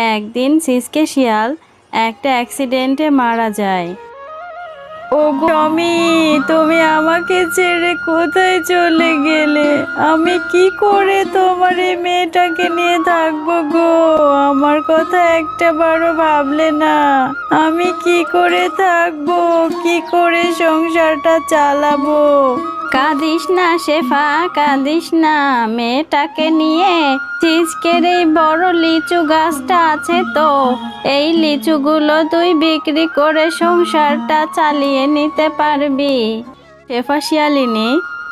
একদিন সিসকে শিয়াল একটা অ্যাক্সিডেন্টে মারা যায়। ও টমি তুমি আমাকে ছেড়ে কোথায় চলে গেলে? আমি কি করে তোমার এই মেয়েটাকে নিয়ে থাকব গো? আমার কথা একটা বারো ভাবলে না। আমি কি করে থাকব? কি করে সংসারটা চালাবো? কাঁদিস না শেফা, কাঁদিস না। মেয়েটাকে নিয়ে চিজকের এই বড় লিচু গাছটা আছে তো। এই লিচুগুলো তুই বিক্রি করে সংসারটা চালিয়ে নিতে পারবি। শেফা শিয়ালিনী,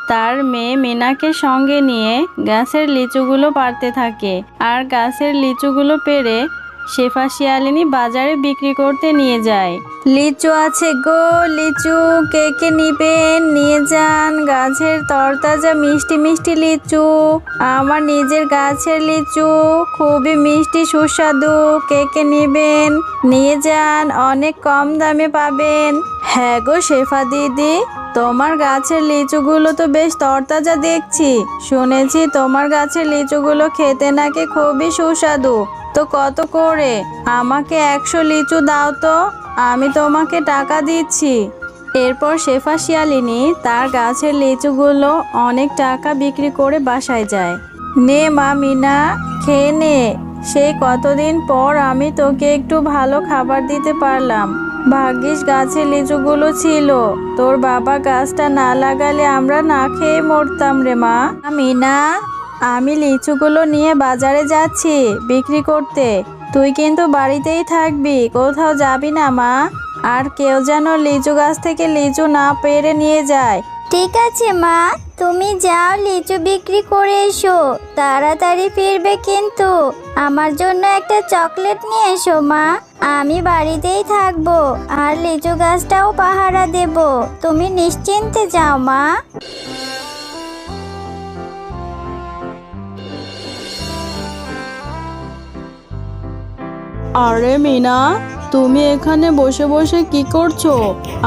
তার মেয়ে মিনাকে সঙ্গে নিয়ে গাছের লিচুগুলো পারতে থাকে। আর গাছের লিচুগুলো পেরে শেফা শিয়ালিনী বাজারে বিক্রি করতে নিয়ে যায়। লিচু আছে গো, লিচু। কে কে নিবেন? নিয়ে যান। গাছের তরতাজা মিষ্টি মিষ্টি লিচু। আমার নিজের গাছের লিচু। খুবই মিষ্টি, সুস্বাদু। কে কে নিবেন? নিয়ে যান। অনেক কম দামে পাবেন। হ্যাঁ গো শেফা দিদি, তোমার গাছের লিচুগুলো তো বেশ তরতাজা দেখছি। শুনেছি তোমার গাছের লিচুগুলো খেতে নাকি খুবই সুস্বাদু। তো কত করে? আমাকে একশো লিচু দাও তো, আমি তোমাকে টাকা দিচ্ছি। এরপর শেফা শিয়ালিনী তার গাছের লিচুগুলো অনেক টাকা বিক্রি করে বাসায় যায়। নে মা মিনা, খেয়ে নে। সেই কতদিন পর আমি তোকে একটু ভালো খাবার দিতে পারলাম। ভাগ্যিস গাছে লিচুগুলো ছিল। তোর বাবা গাছটা না লাগালে আমরা না খেয়ে মরতাম রে মা। আমি না, আমি লিচুগুলো নিয়ে বাজারে যাচ্ছি বিক্রি করতে। তুই কিন্তু বাড়িতেই থাকবি, কোথাও যাবি না মা। আর কেউ যেন লিচু গাছ থেকে লিচু না পেরে নিয়ে যায়। ঠিক আছে মা, তুমি যাও লিচু বিক্রি করে এসো। তাড়াতাড়ি ফিরবে কিন্তু। আমার জন্য একটা চকলেট নিয়ে এসো মা। আমি বাড়িতেই থাকব, আর লিচু গাছটাও পাহারা দেব। তুমি নিশ্চিন্তে যাও, মা। আরে মিনা, তুমি এখানে বসে বসে কি করছ?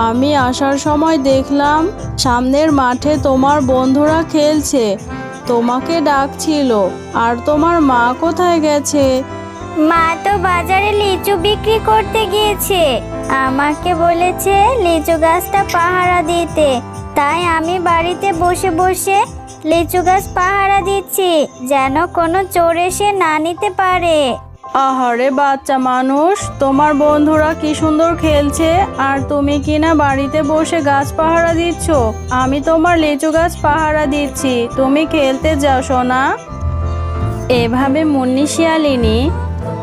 আমি আসার সময় দেখলাম সামনের মাঠে তোমার বন্ধুরা খেলছে। তোমাকে ডাকছিল, আর তোমার মা কোথায় গেছে? মা তো বাজারে লিচু বিক্রি করতে গিয়েছে। আমাকে বলেছে লিচু গাছটা পাহারা দিতে। তাই আমি বাড়িতে বসে বসে লিচু গাছ পাহারা দিচ্ছি, যেন কোনো চোর এসে না নিতে পারে। আহারে বাচ্চা মানুষ, তোমার বন্ধুরা কি সুন্দর খেলছে? আর তুমি কিনা বাড়িতে বসে গাছ পাহারা দিচ্ছ? আমি তোমার লিচু গাছ পাহারা দিচ্ছি। তুমি খেলতে যাও, সোনা। এভাবে মুন্নি শিয়ালিনী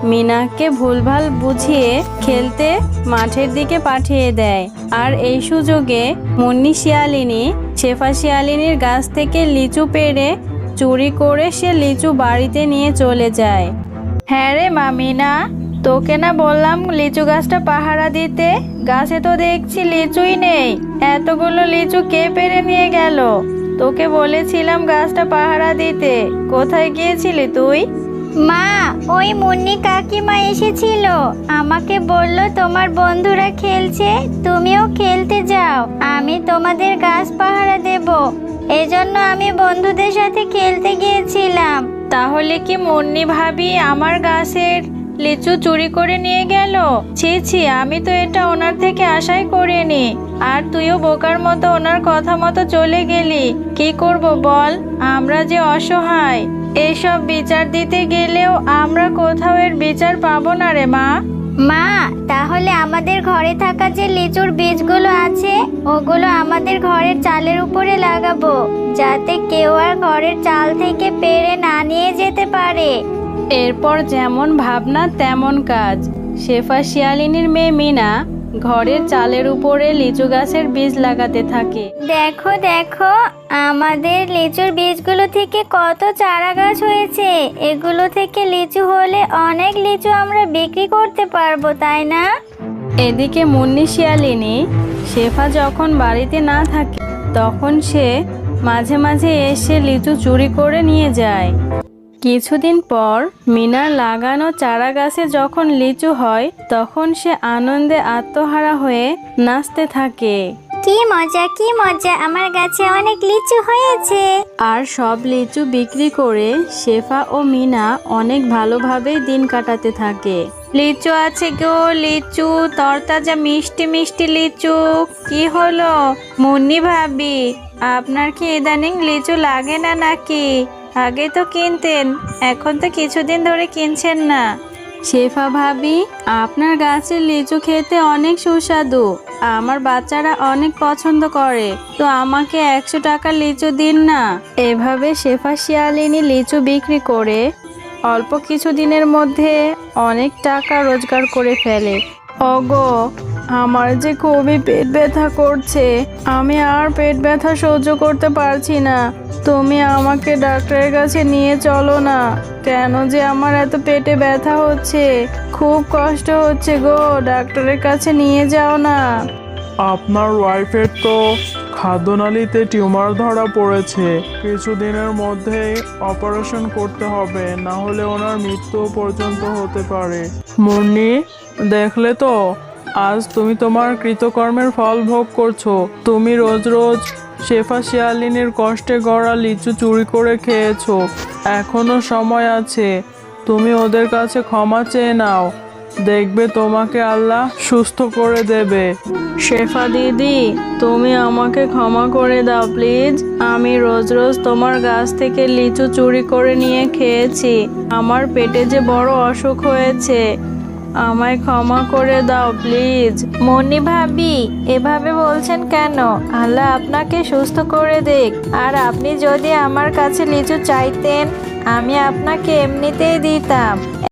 মিনাকে ভুলভাল বুঝিয়ে খেলতে মাঠের দিকে পাঠিয়ে দেয়। আর এই সুযোগে মুন্নি শিয়ালিনী, শেফা শিয়ালিনীর গাছ থেকে লিচু পেরে চুরি করে সে লিচু বাড়িতে নিয়ে চলে যায়। হ্যাঁ রে মামিনা তোকে না বললাম লিচু গাছটা পাহারা দিতে? গাছে তো দেখছি লিচুই নেই। এতগুলো লিচু কে পেরে নিয়ে গেল? তোকে বলেছিলাম গাছটা পাহারা দিতে। কোথায় গিয়েছিলি তুই? মা, ওই মুন্নি কাকিমা এসেছিল। আমাকে বলল, তোমার বন্ধুরা খেলছে, তুমিও খেলতে যাও। আমি তোমাদের গাছ পাহারা দেব। এজন্য আমি বন্ধুদের সাথে খেলতে গিয়েছিলাম। তাহলে কি মুন্নি ভাবি আমার গাছের লিচু চুরি করে নিয়ে গেল? ছি ছি, আমি তো এটা ওনার থেকে আশাই করিনি। আর তুইও বোকার মতো ওনার কথা মতো চলে গেলি। কি করব বল? আমরা যে অসহায়। এসব বিচার দিতে গেলেও আমরা কোথাও এর বিচার পাবো না রে মা। মা তাহলে আমাদের ঘরে থাকা যে লিচুর বীজগুলো আছে ওগুলো আমাদের ঘরের চালের উপরে লাগাবো যাতে কেউ আর ঘরের চাল থেকে পেরে না নিয়ে যেতে পারে। এরপর যেমন ভাবনা তেমন কাজ। শেফা শিয়ালিনীর মেয়ে মিনা ঘরের চালের উপরে লিচু গাছের বীজ লাগাতে থাকে। দেখো দেখো আমাদের লিচুর বীজগুলো থেকে কত চারা গাছ হয়েছে? এগুলো থেকে লিচু হলে অনেক লিচু আমরা বিক্রি করতে পারব, তাই না? এদিকে মুন্নি শিয়ালিনী শেফা যখন বাড়িতে না থাকে, তখন সে মাঝে মাঝে এসে লিচু চুরি করে নিয়ে যায়। কিছুদিন পর মিনার লাগানো চারা গাছে যখন লিচু হয়, তখন সে আনন্দে আত্মহারা হয়ে নাচতে থাকে। কি মজা কি মজা। আমার গাছে অনেক লিচু হয়েছে। আর সব লিচু বিক্রি করে শেফা ও মিনা অনেক ভালোভাবেই দিন কাটাতে থাকে। লিচু আছে গো, লিচু, তরতাজা মিষ্টি মিষ্টি লিচু। কি হলো? মুন্নি ভাবি, আপনার কি ইদানিং লিচু লাগে না নাকি? আগে তো কিনতেন, এখন তো কিছুদিন ধরে কিনছেন না। শেফা ভাবি, আপনার গাছের লিচু খেতে অনেক সুস্বাদু। আমার বাচ্চারা অনেক পছন্দ করে, তো আমাকে একশো টাকার লিচু দিন না। এভাবে শেফা শিয়ালিনী লিচু বিক্রি করে অল্প কিছু দিনের মধ্যে অনেক টাকা রোজগার করে ফেলে। ওগো আমার যে খুবই পেট ব্যথা করছে, আমি আর পেট ব্যথা সহ্য করতে পারছি না। তুমি আমাকে ডাক্তারের কাছে নিয়ে চলো না। কেন যে আমার এত পেটে ব্যথা হচ্ছে? খুব কষ্ট হচ্ছে গো, ডাক্তারের কাছে নিয়ে যাও না। আপনার ওয়াইফের তো খাদ্যনালীতে টিউমার ধরা পড়েছে। কিছুদিনের মধ্যেই অপারেশন করতে হবে, না হলে ওনার মৃত্যু পর্যন্ত হতে পারে। মুন্নি, দেখলে তো? আজ তুমি তোমার কৃতকর্মের ফল ভোগ করছ। তুমি রোজ রোজ শেফা শিয়ালিনীর কষ্টে গড়া লিচু চুরি করে খেয়েছো। এখনও সময় আছে। তুমি ওদের কাছে ক্ষমা চেয়ে নাও। দেখবে তোমাকে আল্লাহ সুস্থ করে দেবে। শেফা দিদি, তুমি আমাকে ক্ষমা করে দাও, প্লিজ। আমি রোজ রোজ তোমার গাছ থেকে লিচু চুরি করে নিয়ে খেয়েছি। আমার পেটে যে বড় অসুখ হয়েছে। আমায় ক্ষমা করে দাও, প্লিজ। মনি ভাবি, এভাবে বলছেন কেন? আল্লাহ আপনাকে সুস্থ করে দেখ আর আপনি যদি আমার কাছে লিচু চাইতেন, আমি আপনাকে এমনিতেই দিতাম।